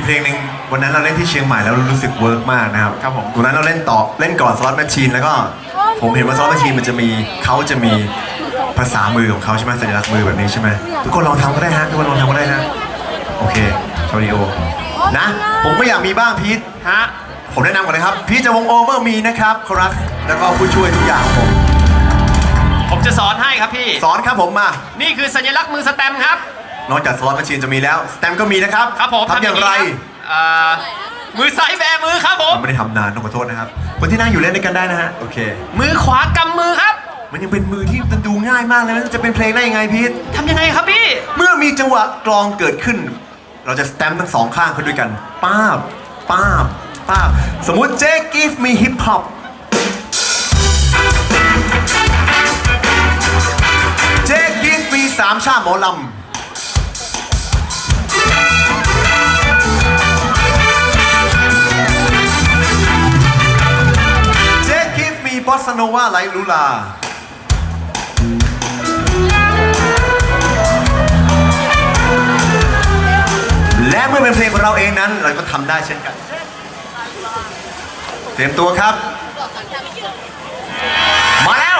มีเพลงหนึ่งวันนั้นเราเล่นที่เชียงใหม่แล้วรู้สึกเวิร์กมากนะครับครับผมวันนั้นเราเล่นต่อเล่นก่อนสล็อตแมชชีนแล้วก็ผมเห็นว่าสล็อตแมชชีนมันจะมีเขาจะมีภาษามือของเขาใช่ไหมสัญลักษณ์มือแบบนี้ใช่ไหมทุกคนลองทำก็ได้ฮะทุกคนลองทำก็ได้ฮะโอเคชาวดีโอนะ ผมก็อยากมีบ้างพีทฮะผมแนะนำก่อนเลยครับ พีทจะวงโอเวอร์มีนะครับคอรัสแล้วก็ผู้ช่วยทุกอย่างของผมผมจะสอนให้ครับพี่ สอนครับผมมา นี่คือสัญลักษณ์มือสแตมป์ครับ นอกจากสล็อตแมชชีนจะมีแล้วสแตมก็มีนะครับครับผมทำอย่างไรนี้คบเอ่อมือซ้ายแบมือครับผมผมไม่ได้ทำนานต้องขอโทษนะครับ คนที่นั่งอยู่เล่นด้วยกันได้นะฮะโอเค มือขวากำมือครับ มันยังเป็นมือที่มันดูง่ายมากเลยมันจะเป็นเพลงได้ยังไงพีททำยังไงครับพี่ เมื่อมีจังหวะกลองเกิดขึ้น เราจะสแตมป์ทั้งสองข้างเขาด้วยกันป้าบป้าบป้าบสมมุติ Jake give me hip hop Jake give me สามชาติหมอลำ give me bossa nova ไลลูลาและเมื่อเป็นเพลงของเราเองนั้น เราก็ทำได้เช่นกัน เตรียมตัวครับ มาแล้ว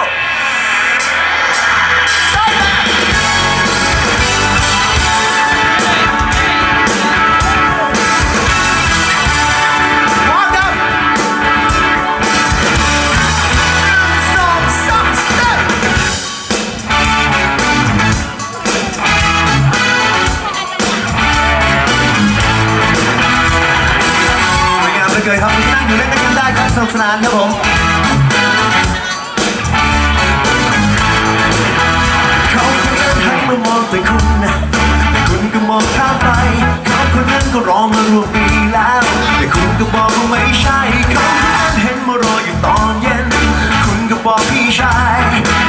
เหลือเกินครับที่นั่งอยู่เล่นด้วยกันได้ครับสนุกสนานครับผมเขาคนนั้นหันมามองแต่คุณนะแต่คุณก็มองข้ามไปเขาคนนั้นก็รอมารวมปีแล้ว แต่คุณก็บอกว่าไม่ใช่เขาคนนั้นเห็นมารออยู่ตอนเย็น คุณก็บอกพี่ชาย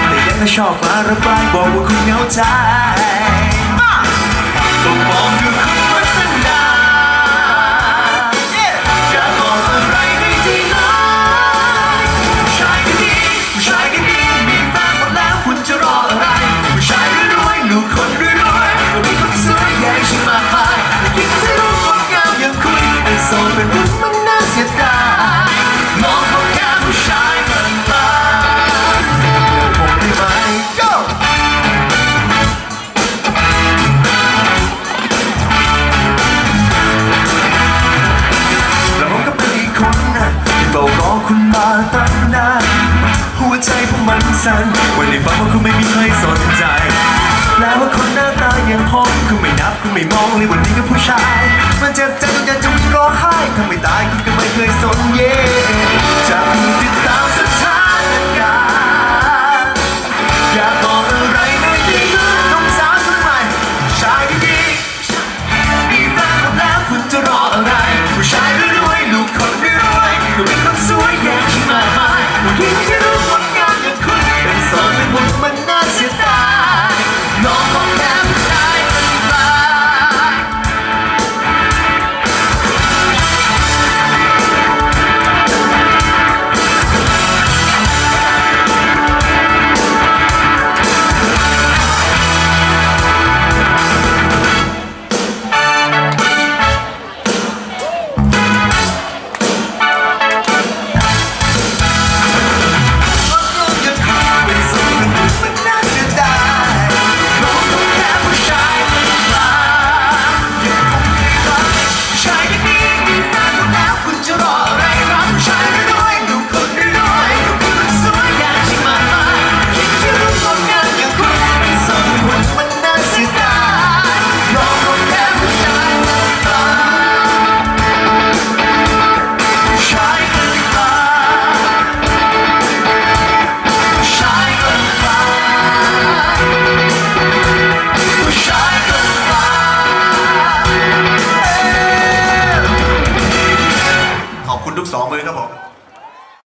แต่ยังก็ชอบมาระบายบอกว่าคุณเหงาใจมาก็มองดูคุ สดเป็นรุ่นมันน่าเสียดายมองเขาแค่ผู้ชายเกินไปเดี๋ยวผมได้ไหม go แล้วผมก็เป็นอีกคนนะที่เฝ้ารอคุณมาตั้งนานหัวใจผมมันสั่นวันนี้ฟังว่าคุณไม่มีใครสนใจแล้วว่าคนหน้าตาอย่างผมคุณไม่นับคุณไม่มองเลยวันนี้ก็ผู้ชาย มันเจ็บใจ die.